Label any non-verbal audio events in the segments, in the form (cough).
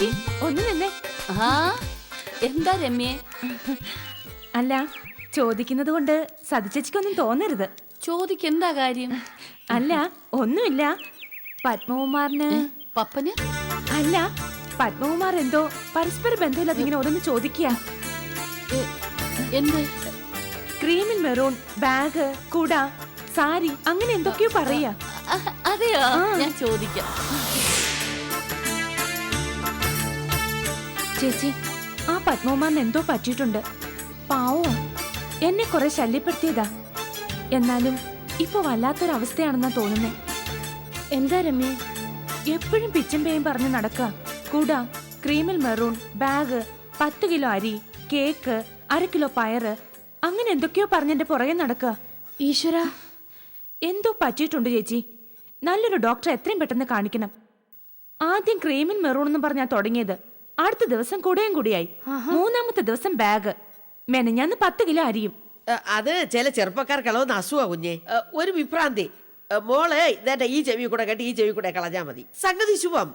ചേച്ചി ഒന്ന് നിന്നെ. ആ എന്താ രമ്യേ? അല്ല ചോദിക്കുന്നത് കൊണ്ട് സതിച്ചേച്ചിക്കൊന്നും തോന്നരുത്. ചോദിക്ക് എന്താ കാര്യം? അല്ല ഒന്നുമില്ല. പത്മകുമാറിന് പപ്പന്? അല്ല പത്മകുമാർ എന്തോ പരസ്പര ബന്ധമില്ലാതെ ഇങ്ങനെ ഓരോന്ന് ചോദിക്കുക എന്ത്? ക്രീമിൻ മെറൂൺ ബാഗ് കുട സാരി അങ്ങനെ എന്തൊക്കെയോ പറയാ. അതെയോ? ഞാൻ ചോദിക്കാം. ചേച്ചി ആ പത്മകുമാറിന് എന്തോ പറ്റിയിട്ടുണ്ട്. പാവോ എന്നെ കുറെ ശല്യപ്പെടുത്തിയതാ. എന്നാലും ഇപ്പൊ വല്ലാത്തൊരവസ്ഥയാണെന്നാ തോന്നുന്നേ. എന്താ രമ്യ എപ്പോഴും പിച്ചും പേയും പറഞ്ഞ് നടക്ക. കൂടാ ക്രീമിൽ മെറൂൺ ബാഗ് പത്ത് കിലോ അരി കേക്ക് അര കിലോ പയറ് അങ്ങനെ എന്തൊക്കെയോ പറഞ്ഞെന്റെ പുറകെ നടക്കുക ഈശ്വര എന്തോ പറ്റിയിട്ടുണ്ട് ചേച്ചി. നല്ലൊരു ഡോക്ടറെ എത്രയും പെട്ടെന്ന് കാണിക്കണം. ആദ്യം ക്രീമിൽ മെറൂൺ എന്ന് പറഞ്ഞാ തുടങ്ങിയത്. അടുത്ത ദിവസം കുടയും കൂടിയായി. മൂന്നാമത്തെ ദിവസം ബാഗ് മെനഞ്ഞാന്ന് പത്ത് കിലോ അരിയും. അത് ചില ചെറുപ്പക്കാർക്ക് ഇളവുന്ന അസുഖ കുഞ്ഞെ. ഒരു വിഭ്രാന്തി. മോളെ ഇതേ ഇതേണ്ട ഈ ചെവി കൂടെ കേട്ട് ഈ ചെവി കൂടെ കളഞ്ഞാ മതി. സംഗതി ശുഭം.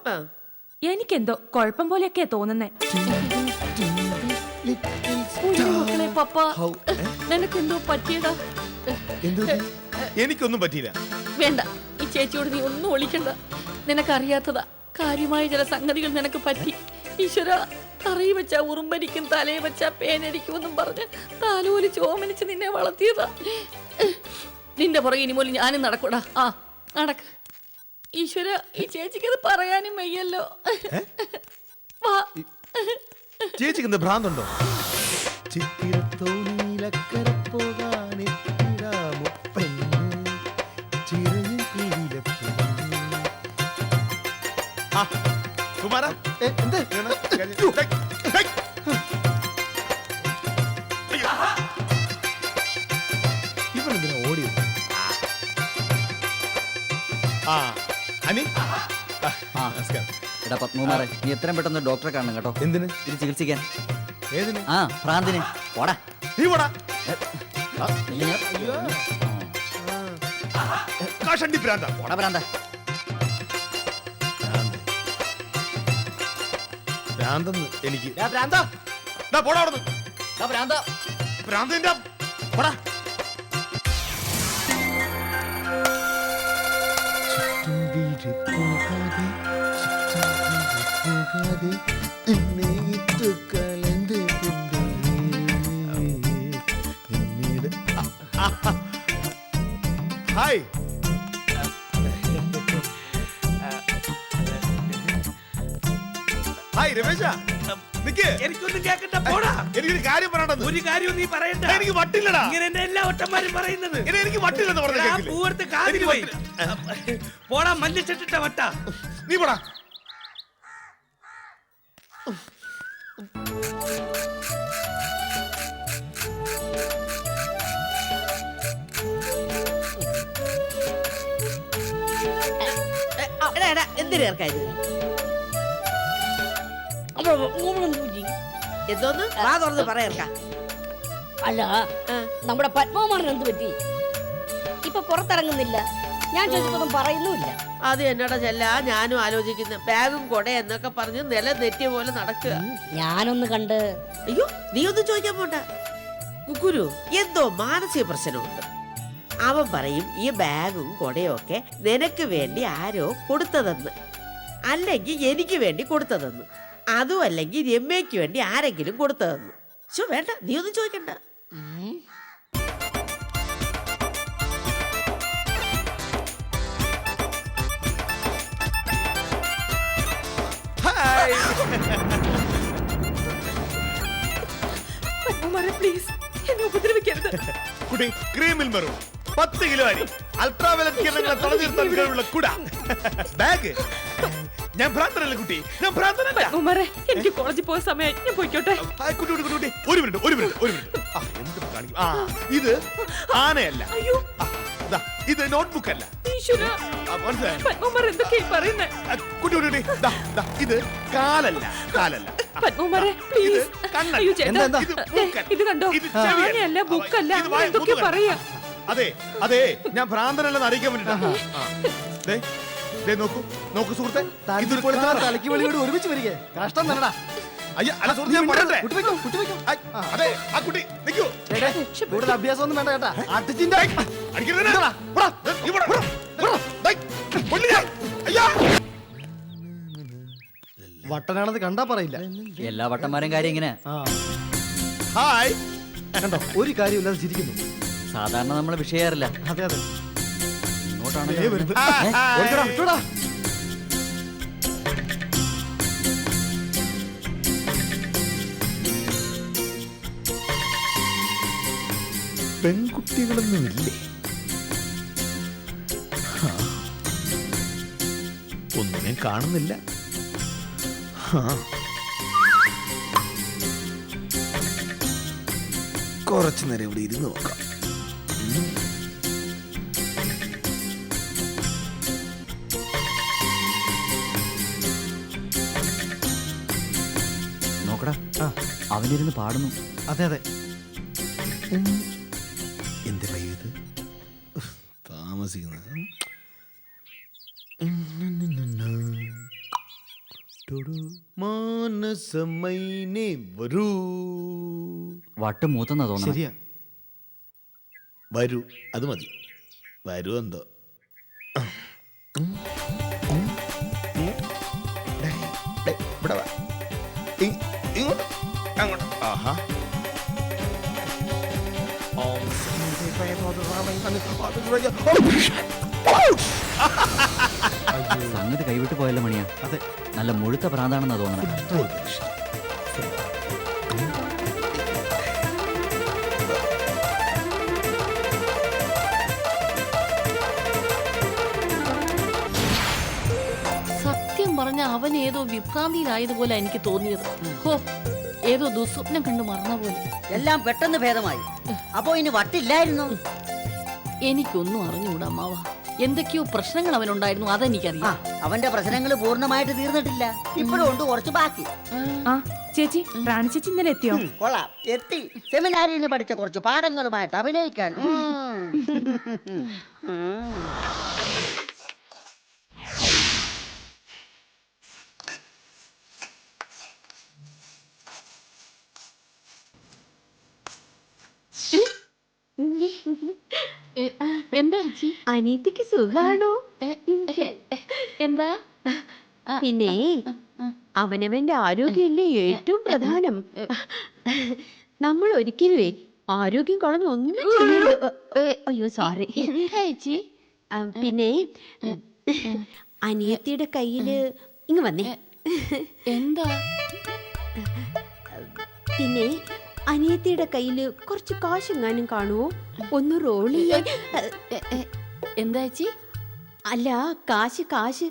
എനിക്കെന്തോ കുഴപ്പം പോലെയൊക്കെ തോന്നുന്നേ. നിനക്കെന്തോ എനിക്കൊന്നും പറ്റിയില്ല. വേണ്ട ഈ ചേച്ചിയോട് നീ ഒന്നും ഒളിക്കണ്ട. നിനക്കറിയാത്തതാ. കാര്യമായ ചില സംഗതികൾ നിനക്ക് പറ്റി. ഈശ്വര തറയി വെച്ച ഉറുമ്പരിക്കും തലയിൽ വെച്ച പേനടിക്കുമെന്നും പറഞ്ഞ് താലോലി ചോമനിച്ച് നിന്നെ വളർത്തിയതാ. നിന്റെ പുറകെ ഇനി പോലും ഞാനും നടക്കൂടാ. ആ നടക്ക. ഈശ്വര ഈ ചേച്ചിക്കത് പറയാനും വയ്യല്ലോ. വാ. ചേച്ചിക്ക് എന്ത് ഭ്രാന്തുണ്ടോ? ചിത്തിരത്തോണിയിലക്കര പോകാനെത്തിടാമോ എന്ത്? ഇവനെന്തിനാ ഓടിയത്? ആ. അനി ആ, നമസ്കാരം. എടാ പത്മകുമാറെ നീ എത്രയും പെട്ടെന്ന് ഡോക്ടറെ കാണണം കേട്ടോ. എന്തിന്? ഇത് ചികിത്സിക്കാൻ. ഏതിന്? ആ ഭ്രാന്തിന്. പോടാ. നീ പോടാ. ഇല്ല ഞാൻ- കാഷണ്ടി പ്രാന്ത പോടാ ഭ്രാന്ത. ഭ്രാന്തെന്ന് എനിക്ക് എടാ ഭ്രാന്ത. ദാ പോടാ അവിടുന്ന്. എടാ ഭ്രാന്ത. ഭ്രാന്തിന്റെ പോടാ. ചുറ്റും വീട് പോകാതെ ചുറ്റും വീട് പോകാതെ. ഹായ് രമേശ. നിക്ക്. എനിക്കൊന്നും കേക്കണ്ട പോടാ. എനിക്കൊരു കാര്യം പറയണ്ടെന്ന്. ഒരു കാര്യം നീ പറയണ്ട. എനിക്ക് വട്ടില്ലടാ. ഇങ്ങനെ തന്നെ എല്ലാ ഒട്ടന്മാരും പറയുന്നത്. ഇനി എനിക്ക് വട്ടില്ലെന്ന് പറഞ്ഞു പൂവെടുത്ത് പോയി. പോടാ മല്ലിച്ചിട്ടിട്ട വട്ട. നീ പോടാ. ഏ, എന്തോന്ന്? വാ തുറന്ന് പറയർക്ക അല്ല നമ്മുടെ പത്മകുമാറിന് എന്ത് പറ്റി? ഇപ്പൊ പുറത്തിറങ്ങുന്നില്ല. ഞാൻ ചോദിച്ചതൊന്നും പറയുന്നുമില്ല. അത് എന്നോട് ചെല്ല ഞാനും ആലോചിക്കുന്നു. ബാഗും കൊട എന്നൊക്കെ പറഞ്ഞ് നില നെറ്റിയ പോലെ നടക്കുക. ഞാനൊന്ന് കണ്ട്. അയ്യോ നീ ഒന്ന് ചോദിക്കാൻ പോണ്ട. കുക്കുരു എന്തോ മാനസിക പ്രശ്നമുണ്ട്. അവൻ പറയും ഈ ബാഗും കൊടയും ഒക്കെ നിനക്ക് വേണ്ടി ആരോ കൊടുത്തതെന്ന്. അല്ലെങ്കിൽ എനിക്ക് വേണ്ടി കൊടുത്തതെന്ന്. അതും അല്ലെങ്കിൽ രമ്യയ്ക്ക് വേണ്ടി ആരെങ്കിലും കൊടുത്തതെന്ന് ശോ വേണ്ട നീ ഒന്നും ചോദിക്കണ്ട. ഹായ്. പ്ലീസ് എന്നെ ഉപദ്രവിക്കരുത്. കുടി ക്രീമിൽ മെറൂൺ പത്ത് കിലോ അരി. അൾട്രാവയലറ്റ് കിരണങ്ങളെ തടഞ്ഞു നിർത്താൻ കഴിവുള്ള കുട. ബാഗ്. ഞാൻ ഭ്രാന്തനല്ല കുട്ടി. ഞാൻ ഭ്രാന്തനല്ല. ഉമറെ എനിക്ക് കോളേജിൽ പോയ സമയം ഞാൻ പോയിക്കോട്ടെ. ആ, കുട്ടി കുട്ടി കുട്ടി കുട്ടി. ഒരു മിനിറ്റ് ഒരു മിനിറ്റ് ഒരു മിനിറ്റ്. ആ എന്ത് കാണിക്കും ആ ഇത് ആനയല്ല. അയ്യോ. ആ, ദാ, ഇത് നോട്ട്ബുക്ക് അല്ല. ഈശ്വര. ആ, മനസ്സിലായോ? പത്മകുമാർ എന്തൊക്കെയാ പറയുന്നേ? ആ, കുട്ടി കുട്ടി കുട്ടി ദാ, ദാ, ഇത് കാലല്ല കാലല്ല. ആ, പത്മകുമാരെ ഇത് പ്ലീസ്. കണ്ണല്ല. അയ്യോ ചേട്ടാ എന്താ, എന്താ? ഇത് മൂക്കല്ല. ഇത് കണ്ടോ? ഇത് ചെവിയല്ല. ആനയല്ല ബുക്കല്ല ഇത് വായ- മൂക്കല്ല. പറയാ? അതെ അതെ ഞാൻ ഭ്രാന്തനല്ലെന്ന് അറിയിക്കാൻ വേണ്ടിട്ടാ. നോക്കൂ നോക്കൂ സുഹൃത്തെ. ഇതൊരു തല്ലിപ്പൊളിച്ച തലയ്ക്ക് വെളിയോട് ഒരുമിച്ച് വരിക കഷ്ടം തന്നെടാ. അയ്യ അല്ല സുഹൃത്തെ ഞാൻ പറയട്ടെ? കുട്ടി വെക്കോ കുട്ടി വെക്കോ ഐ, അതെ ആ കുട്ടി നിൽക്കൂ. കൂടുതൽ അഭ്യാസം ഒന്നും വേണ്ട കേട്ടാ. അടിച്ചിന്റെ അടിക്കരുത്. ദേ, കൊല്ലും ഞാൻ. അയ്യാ. വട്ടനാണെന്ന് കണ്ടാ പറയില്ല. എല്ലാ വട്ടന്മാരും കാര്യം ഇങ്ങനെ. ആ. ഹായ്. കണ്ടോ ഒരു കാര്യമില്ലാതെ ചിരിക്കുന്നു. സാധാരണ നമ്മളെ വിഷയാറില്ല. അതെ അതെ. പെൺകുട്ടികളൊന്നുമില്ലേ? ഹാ. ഒന്നിനെയും കാണുന്നില്ല. ഹാ. കുറച്ചു നേരം ഇവിടെ ഇരുന്ന് നോക്കാം. ആ. അവനിരുന്ന് പാടുന്നു. അതെ അതെ. എന്റെ വൈകിത് താമസിക്കുന്നത്. മാനസമൈനേ വരൂ. വട്ട് മൂത്തെന്നാ തോന്നുന്നു ശരിയാ. വരൂ അത് മതി. വരൂ എന്തോ. ഇവിടെ ആഹാ ഓം സംഗതി കൈവിട്ട് പോയല്ല മണിയാ. അതെ നല്ല മുഴുത്ത പ്രാന്താണെന്നാ തോന്നുന്നത് സത്യം പറഞ്ഞ അവൻ ഏതോ വിഭ്രാന്തിയിലായതുപോലെ എനിക്ക് തോന്നിയത്. ഹോ ഏതോ ദുസ്വപ്നം കണ്ടു മറന്ന പോലെ എല്ലാം പെട്ടെന്ന് ഭേദമായി. അപ്പോ ഇനി വട്ടില്ലായിരുന്നു? എനിക്കൊന്നും അറിഞ്ഞുകൂടാ അമ്മാവ. എന്തൊക്കെയോ പ്രശ്നങ്ങൾ അവനുണ്ടായിരുന്നു ആ അതെനിക്കറിയാം അവന്റെ പ്രശ്നങ്ങൾ പൂർണമായിട്ട് തീർന്നിട്ടില്ല. ഇപ്പോഴും ഉണ്ട് കുറച്ച് ബാക്കി. ആ. ചേച്ചി റാണി ചേച്ചി ഇന്നലെ എത്തിയോ? ഉം, കൊള്ളാം. എത്തി. സെമിനാരിയിൽ നിന്ന് പഠിച്ച കുറച്ച് പാഠങ്ങളുമായിട്ട് അഭിനയിക്കാൻ. ഉം. ഉം. (laughs) എന്താ അനീതിക്ക് സുഖാണോ? എന്താ? പിന്നെ അവനവന്റെ ആരോഗ്യമല്ലേ ഏറ്റവും പ്രധാനം? നമ്മൾ ഒരിക്കലുവേ ആരോഗ്യം കളഞ്ഞ് ഒന്നും അയ്യോ സോറി ചേച്ചി? പിന്നെ അനിയത്തിയുടെ കയ്യിൽ ഇങ്ങ് വന്നേ. എന്താ? പിന്നെ അനിയത്തിയുടെ കയ്യിൽ കുറച്ച് കാശെങ്ങാനും കാണുവോ? ഒന്ന് റോൾ ചെയ്യാൻ. എന്താ ചേച്ചി? അല്ല കാശ് കാശ്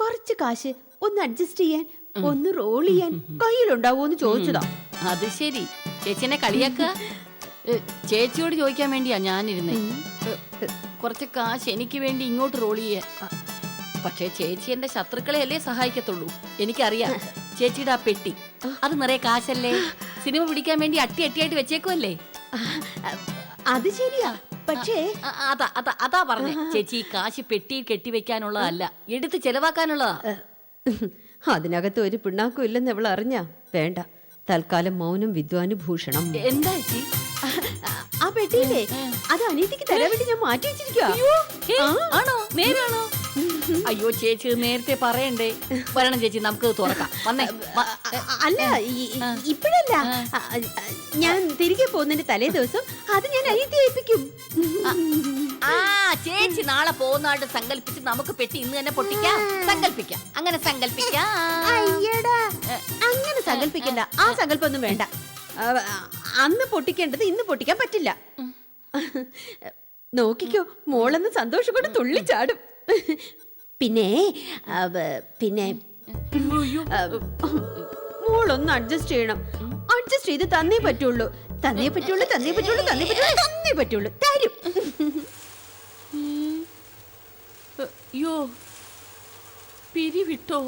കുറച്ച് കാശ്. ഒന്ന് അഡ്ജസ്റ്റ് ചെയ്യാൻ ഒന്ന് റോൾ ചെയ്യാൻ കയ്യിലുണ്ടാവോ എന്ന് ചോദിച്ചതാ. അത് ശരി. ചേച്ചിനെ കളിയാക്ക. ചേച്ചിയോട് ചോദിക്കാൻ വേണ്ടിയാ ഞാനിരുന്നേ. കുറച്ച് കാശ് എനിക്ക് വേണ്ടി ഇങ്ങോട്ട് റോൾ ചെയ്യാൻ. പക്ഷേ ചേച്ചി എന്റെ ശത്രുക്കളെ അല്ലേ സഹായിക്കത്തുള്ളൂ. എനിക്കറിയാം. ചേച്ചിയുടെ ആ പെട്ടി. അത് നിറയെ കാശല്ലേ? സിനിമ പിടിക്കാൻ വേണ്ടി അട്ടി അട്ടിയായിട്ട് വെച്ചേക്കുമല്ലേ അത് ശരിയാ. പക്ഷേ അതാ അതാ അതാ പറഞ്ഞേ. ചേച്ചി ഈ കാശ് പെട്ടിയിൽ കെട്ടിവെക്കാനുള്ളതല്ല. എടുത്ത് ചെലവാക്കാനുള്ളതാ. അതിനകത്ത് ഒരു പിണ്ണാക്കും ഇല്ലെന്ന് അവൾ അറിഞ്ഞ? വേണ്ട. തൽക്കാലം മൗനം വിദ്വാനുഭൂഷണം എന്താ ചേച്ചി? ആ പെട്ടിയില്ലേ? അത് അനീതിക്ക് തരാൻ വേണ്ടി ഞാൻ മാറ്റി വെച്ചിരിക്കുക ഏ, ആണോ? നേരാണോ അയ്യോ ചേച്ചി നേരത്തെ പറയണ്ടേ? വരണം ചേച്ചി നമുക്ക് തുറക്കാം. വന്നേ. അല്ല ഇപ്പോഴല്ല. ഞാൻ തിരികെ പോകുന്നതിന്റെ തലേ ദിവസം അത് ഞാൻ ഏൽപ്പിക്കും. ആ. ചേച്ചി നാളെ പോകുന്നതായിട്ട് സങ്കല്പിച്ച് നമുക്ക് പെട്ടി ഇന്ന് തന്നെ പൊട്ടിക്കാം. സങ്കല്പിക്കാം. അങ്ങനെ സങ്കല്പിക്കാം. അയ്യടാ. അങ്ങനെ സങ്കല്പിക്കണ്ട. ആ സങ്കല്പൊന്നും വേണ്ട. അന്ന് പൊട്ടിക്കേണ്ടത് ഇന്ന് പൊട്ടിക്കാൻ പറ്റില്ല. നോക്കിക്കോ മോളെന്ന് സന്തോഷം കൊണ്ട് തുള്ളിച്ചാടും. പിന്നെ പിന്നെ മോളൊന്ന് അഡ്ജസ്റ്റ് ചെയ്യണം. അഡ്ജസ്റ്റ് ചെയ്ത് തന്നേ പറ്റുള്ളൂ. തന്നേ പറ്റുള്ളൂ തന്നേ പറ്റുള്ളൂ തന്നേ പറ്റുള്ളൂ തന്നേ പറ്റുള്ളൂ. തരും അയ്യോ. പിരിവിട്ടോ?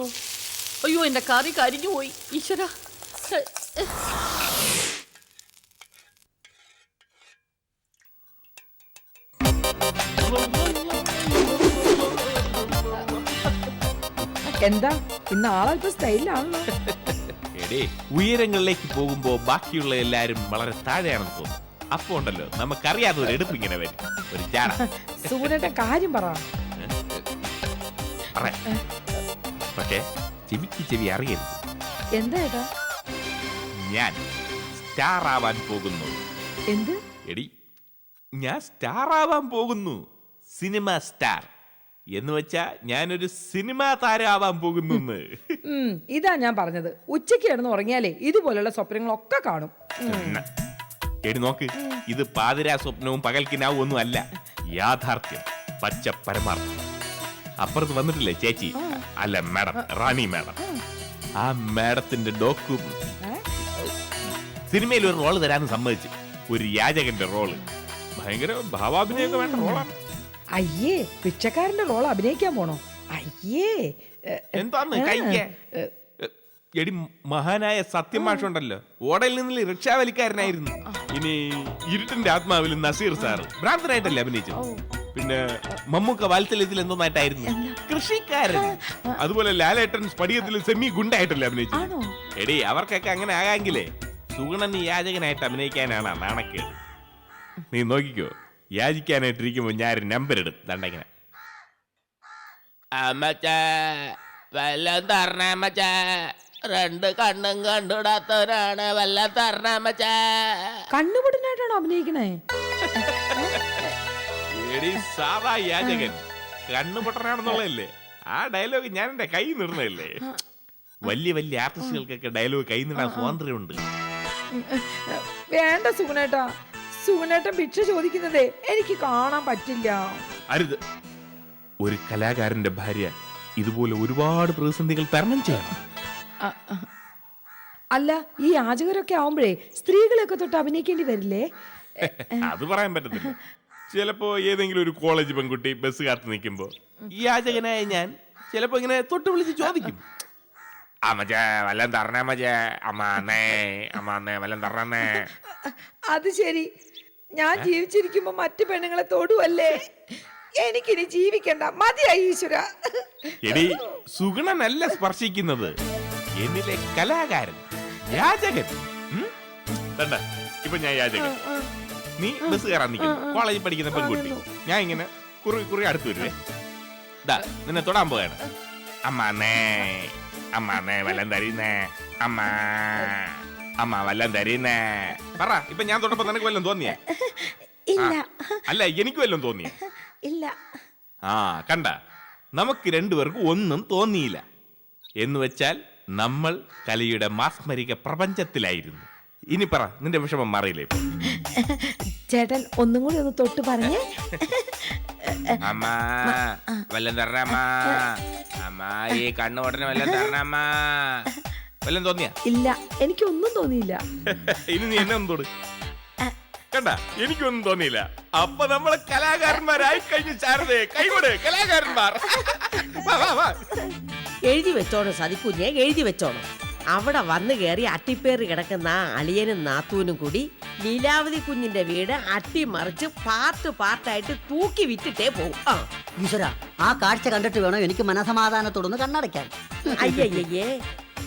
അയ്യോ എന്റെ കറി കരിഞ്ഞു പോയി. ഈശ്വര. എന്താ? ഇന്ന് ആളല്പം സ്റ്റൈലാണല്ലോ എടേ ഉയരങ്ങളിലേക്ക് പോകുമ്പോ ബാക്കിയുള്ള എല്ലാരും വളരെ താഴെയാണെന്ന് തോന്നുന്നു. അപ്പൊ ഉണ്ടല്ലോ നമുക്കറിയാതെ ഒരു എടുപ്പ് ഇങ്ങനെ വരും. ഒരു ജാട സുഗുണേട്ടൻ കാര്യം പറ. പക്ഷേ ചെവിക്ക് ചെവി അറിയരുത്. എന്താ ഏട്ടാ? ഞാൻ സ്റ്റാർ ആവാൻ പോകുന്നു. എന്ത്? എടി ഞാൻ സ്റ്റാർ ആവാൻ പോകുന്നു. Cinema star. എന്ന് വെച്ചാ ഞാനൊരു സിനിമാ താരമാവാൻ പോകുന്നു ഇതാ ഞാൻ പറഞ്ഞത്. ഉച്ചയ്ക്ക് കിടന്ന് ഉറങ്ങിയാലേ ഇതുപോലുള്ള സ്വപ്നങ്ങളൊക്കെ കാണും. എടി നോക്ക് ഇത് പാതിരാ സ്വപ്നവും പകൽക്കിനാവും ഒന്നും അല്ല. യാഥാർത്ഥ്യം പച്ച പരമാർത്ഥം. അപ്പുറത്ത് വന്നിട്ടില്ലേ ചേച്ചി? അല്ല മാഡം റാണി മാഡം. ആ. മാഡത്തിന്റെ ഡോക്കു സിനിമയിൽ ഒരു റോൾ തരാന്ന് സമ്മതിച്ചു. ഒരു യാചകന്റെ റോൾ. ഭയങ്കര ഭാവാഭിനയൊക്കെ വേണ്ട റോളാണ്. അയ്യേ പിച്ചക്കാരന്റെ റോൾ അഭിനയിക്കാൻ പോണോ? അയ്യേ എന്താന്ന്? ഏ, എടി മഹാനായ സത്യമാഷുണ്ടല്ലോ ഓടയിൽ നിന്നിൽ റിക്ഷാവലിക്കാരനായിരുന്നു. ഇനി ഇരുട്ടിന്റെ ആത്മാവിൽ നസീർ സാർ ഭ്രാന്തനായിട്ടല്ലേ അഭിനയിച്ചു പിന്നെ മമ്മൂക്ക വാത്സല്യത്തിൽ എന്തോന്നായിട്ടായിരുന്നു കൃഷിക്കാരൻ. അതുപോലെ ലാലേട്ടൻ സ്പടിയത്തിൽ സെമി ഗുണ്ടായിട്ടല്ലേ അഭിനയിച്ചു എടി അവർക്കൊക്കെ അങ്ങനെ ആകാങ്കിലേ സുഗുണൻ യാചകനായിട്ട് അഭിനയിക്കാനാണ് നാണക്കേട്. നീ നോക്കിക്കോ. യാചിക്കാനായിട്ടിരിക്കുമ്പോ ഞാൻ ഒരു നമ്പർ ഇടും ദണ്ടങ്ങനെ അമ്മച്ചാ വല്ലം തരണമച്ചാ രണ്ട് കണ്ണും കണ്ടിടാത്തവരാണ് വല്ലം തരണമച്ചാ കണ്ണുപൊടിനായിട്ടാണോ അഭിനയിക്കണേ? എടി സാധാ യാചകൻ. കണ്ണുപൊട്ടനാണെന്നുള്ളതല്ലേ ആ ഡയലോഗ് ഞാൻ എന്റെ കൈ നിന്നതല്ലേ വലിയ വലിയ ആർട്ടിസ്റ്റുകൾക്കൊക്കെ ഡയലോഗ് കൈ നിടാൻ സ്വാതന്ത്ര്യമുണ്ട്. വേണ്ട സുഗുണേട്ടാ. സുഗുണേട്ടൻ ഭിക്ഷ ചോദിക്കുന്നതേ എനിക്ക് കാണാൻ പറ്റില്ല. അരുത്. ഒരു കലാകാരന്റെ ഭാര്യ ഇതുപോലെ ഒരുപാട് പ്രതിസന്ധികൾ തരണം ചെയ്യണം. അല്ല ഈ യാചകരൊക്കെ ആവുമ്പോഴേ സ്ത്രീകളൊക്കെ തൊട്ട് അഭിനയിക്കേണ്ടി വരില്ലേ? അത് പറയാൻ പറ്റത്തില്ല. ചിലപ്പോ ഏതെങ്കിലും ഒരു കോളേജ് പെൺകുട്ടി ബസ് കാത്തു നിൽക്കുമ്പോ ഈ യാചകനായ ഞാൻ ചിലപ്പോ ഇങ്ങനെ തൊട്ട് വിളിച്ച് ചോദിക്കും. അമ്മച്ചേ വല്ലം തരണേ അമ്മച്ചേ? അമ്മാന്നേ അമ്മാന്നേ വല്ലം തരണേ? അത് ശരി. ഞാൻ ജീവിച്ചിരിക്കുമ്പോ മറ്റു പെണ്ണുങ്ങളെ തൊടുവല്ലേ? എനിക്കിനി ജീവിക്കണ്ട. മതിയായി ഈശ്വര. എടി സുഗുണനല്ല സ്പർശിക്കുന്നത്. എന്നിലെ കലാകാരൻ യാചകൻ? കണ്ട ഇപ്പൊ ഞാൻ യാചകൻ. നീ ബസ് കയറാൻ നിൽക്കുന്നു. കോളേജിൽ പഠിക്കുന്ന പെൺകുട്ടി. ഞാൻ ഇങ്ങനെ കുറി കുറി അടുത്ത് വരുവേ ദാ നിന്നെ തൊടാൻ പോവാണ്. അമ്മാനേ അമ്മാനേ വല്ലം തരുന്നേ. അമ്മ. അമ്മ വല്ലം തരുന്നേ. പറ ഇപ്പൊ ഞാൻ തൊട്ടപ്പോ നിനക്ക് വല്ലതും തോന്നിയേ? ഇല്ല. അല്ല എനിക്ക് വല്ലതും തോന്നിയേ? ഇല്ല. ആ കണ്ട നമുക്ക് രണ്ടുപേർക്കും ഒന്നും തോന്നിയില്ല. എന്ന് വെച്ചാൽ നമ്മൾ കലയുടെ മാസ്മരിക പ്രപഞ്ചത്തിലായിരുന്നു. ഇനി പറ നിന്റെ വിഷമം മാറിയില്ലേ? ചേട്ടൻ ഒന്നും കൂടി ഒന്ന് തൊട്ട് പറഞ്ഞേ. അമ്മ വല്ലം തരണമ്മ അമ്മ. ഈ ഉടനെ വല്ലം തരണമ്മ വല്ലം തോന്നിയാ? ഇല്ല എനിക്കൊന്നും തോന്നിയില്ല. (laughs) ഇനി നീ എന്നെ ഒന്ന് തൊട്. കണ്ട എനിക്കൊന്നും തോന്നിയില്ല. അപ്പൊ നമ്മളെ കലാകാരന്മാരായി കഴിഞ്ഞു ചാരതേ കൈകൊട് കലാകാരന്മാർ. (laughs) വാ, വാ, വാ. എഴുതി വെച്ചോണം സതിക്കുഞ്ഞെ എഴുതി വെച്ചോണം. അവിടെ വന്നു കയറി അട്ടിപ്പേറി കിടക്കുന്ന അളിയനും നാത്തൂനും കൂടി ലീലാവതി കുഞ്ഞിന്റെ വീട് അട്ടിമറിച്ച് പാർട്ട് പാർട്ടായിട്ട് തൂക്കി വിറ്റിട്ടേ പോകും. ആ. ഈശ്വര ആ കാഴ്ച കണ്ടിട്ട് വേണം എനിക്ക് മനസമാധാനത്തോടൊന്ന് കണ്ണടയ്ക്കാൻ? അയ്യയ്യേ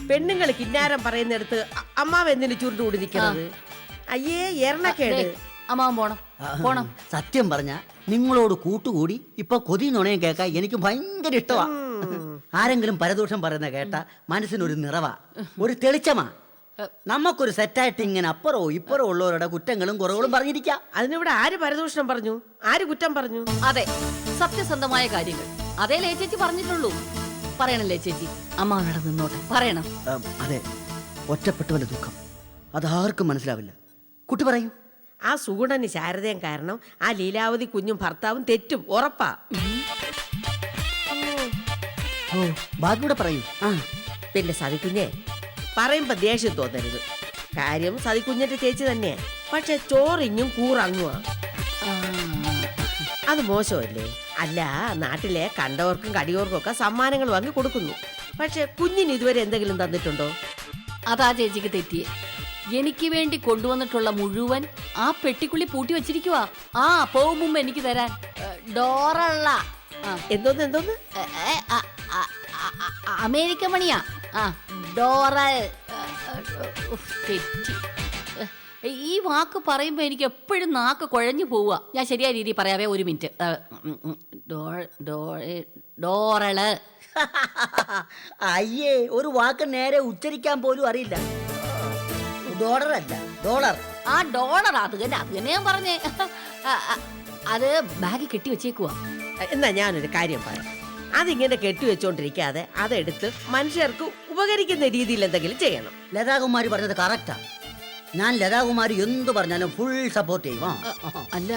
പെണ്ണുങ്ങൾ കിന്നാരം പറയുന്നിടത്ത് അ- അമ്മാവ് എന്തിനു ചുരുണ്ടുകൂടി നിൽക്കുന്നത് അയ്യേ എറണക്കേട്. അമ്മാവൻ പോണം. പോണം. സത്യം പറഞ്ഞ നിങ്ങളോട് കൂട്ടുകൂടി ഇപ്പൊ കൊതി നുണയും കേൾക്കാൻ എനിക്ക് ഭയങ്കര ഇഷ്ടമാ ആരെങ്കിലും പരദോഷം പറയുന്ന കേട്ട മനസ്സിനൊരു നിറവാ. ഒരു തെളിച്ചമാ. നമുക്കൊരു സെറ്റായിട്ട് ഇങ്ങനെ അപ്പുറോ ഇപ്പുറോ ഉള്ളവരുടെ കുറ്റങ്ങളും കുറവുകളും പറഞ്ഞിരിക്കാം. അതിനിവിടെ ആര് പരദൂഷണം പറഞ്ഞു? ആര് കുറ്റം പറഞ്ഞു? അതെ സത്യസന്ധമായ കാര്യങ്ങൾ. അതേ ചേച്ചി പറഞ്ഞിട്ടുള്ളൂ. പറയണല്ലേ ചേച്ചി? അമ്മാവനോട് നിന്നോട്ടെ. പറയണം. അതെ. ഒറ്റപ്പെട്ടവന്റെ ദുഃഖം. അതാർക്കും മനസ്സിലാവില്ല. കുട്ടി പറയൂ. ആ സുഗുണന് ശാരദയും കാരണം ആ ലീലാവതി കുഞ്ഞും ഭർത്താവും തെറ്റും. ഉറപ്പാ. ഓ ബാക്കിയൂടെ പറയൂ. ആ പിന്നെ സതിക്കുഞ്ഞെ പറയുമ്പോ ദേഷ്യം തോന്നരുത്. കാര്യം സതിക്കുഞ്ഞിന്റെ ചേച്ചി തന്നെയാ. പക്ഷെ ചോറിങ്ങും കൂറങ്ങുവാ. അത് മോശമല്ലേ? അല്ല നാട്ടിലെ കണ്ടവർക്കും കടിയവർക്കും ഒക്കെ സമ്മാനങ്ങൾ വാങ്ങി കൊടുക്കുന്നു. പക്ഷെ കുഞ്ഞിന് ഇതുവരെ എന്തെങ്കിലും തന്നിട്ടുണ്ടോ? അതാ ചേച്ചിക്ക് തെറ്റിയെ. എനിക്ക് വേണ്ടി കൊണ്ടുവന്നിട്ടുള്ള മുഴുവൻ ആ പെട്ടിക്കുള്ളി പൂട്ടി വെച്ചിരിക്കുവാ. ആ പോകുമ്പോ എനിക്ക് തരാൻ. ഏ, ഡോറള്ള. ആ, എന്തോന്ന് എന്തോന്ന്? ഏ, ഏ, ആ, ആ, ആ, ആ, ആ, അമേരിക്കൻ മണിയാ ആ ഡോറ ഉഫ്, തെറ്റി. ഈ വാക്ക് പറയുമ്പോൾ എനിക്ക് എപ്പോഴും നാക്ക് കുഴഞ്ഞു പോവുക. ഞാൻ ശരിയായ രീതിയിൽ പറയാവേ ഒരു മിനിറ്റ്. ഡോറൾ. (laughs) അയ്യേ ഒരു വാക്ക് നേരെ ഉച്ചരിക്കാൻ പോലും അറിയില്ല. ഡോളർ അല്ല ഡോളർ. ആ ഡോളർ അത് തന്നെ അത് തന്നെ ഞാൻ പറഞ്ഞേ. അത് ബാഗ് കെട്ടി വെച്ചേക്കുവാ. എന്നാ ഞാനൊരു കാര്യം പറയാം. അതിങ്ങനെ കെട്ടിവെച്ചോണ്ടിരിക്കാതെ അതെടുത്ത് മനുഷ്യർക്ക് ഉപകരിക്കുന്ന രീതിയിൽ എന്തെങ്കിലും ചെയ്യണം. ലതാകുമാരി പറഞ്ഞത് കറക്റ്റാ ഞാൻ ലതാകുമാരി എന്ത് പറഞ്ഞാലും ഫുൾ സപ്പോർട്ട് ചെയ്യും ആ, ആ. അല്ല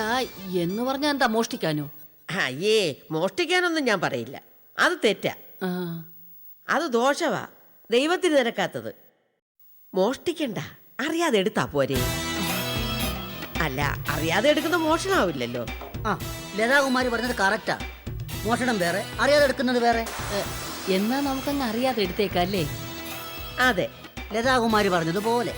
എന്ന് പറഞ്ഞാൽ എന്താ മോഷ്ടിക്കാനോ? അയ്യേ മോഷ്ടിക്കാനൊന്നും ഞാൻ പറയില്ല. അത് തെറ്റാ. ആ, അത് ദോഷവാ. ദൈവത്തിന് നിരക്കാത്തത്. മോഷ്ടിക്കണ്ട. അറിയാതെ എടുത്താ പോരെ. അല്ല അറിയാതെ എടുക്കുന്ന മോഷണമാവില്ലല്ലോ. ആ ലതാകുമാരി പറഞ്ഞത് കറക്റ്റാ മോഷണം വേറെ അറിയാതെ എടുക്കുന്നത് വേറെ. ഏ, എന്നാ നമുക്കങ്ങ് അറിയാതെ എടുത്തേക്കല്ലേ അതെ. ലതാകുമാരി പറഞ്ഞതുപോലെ.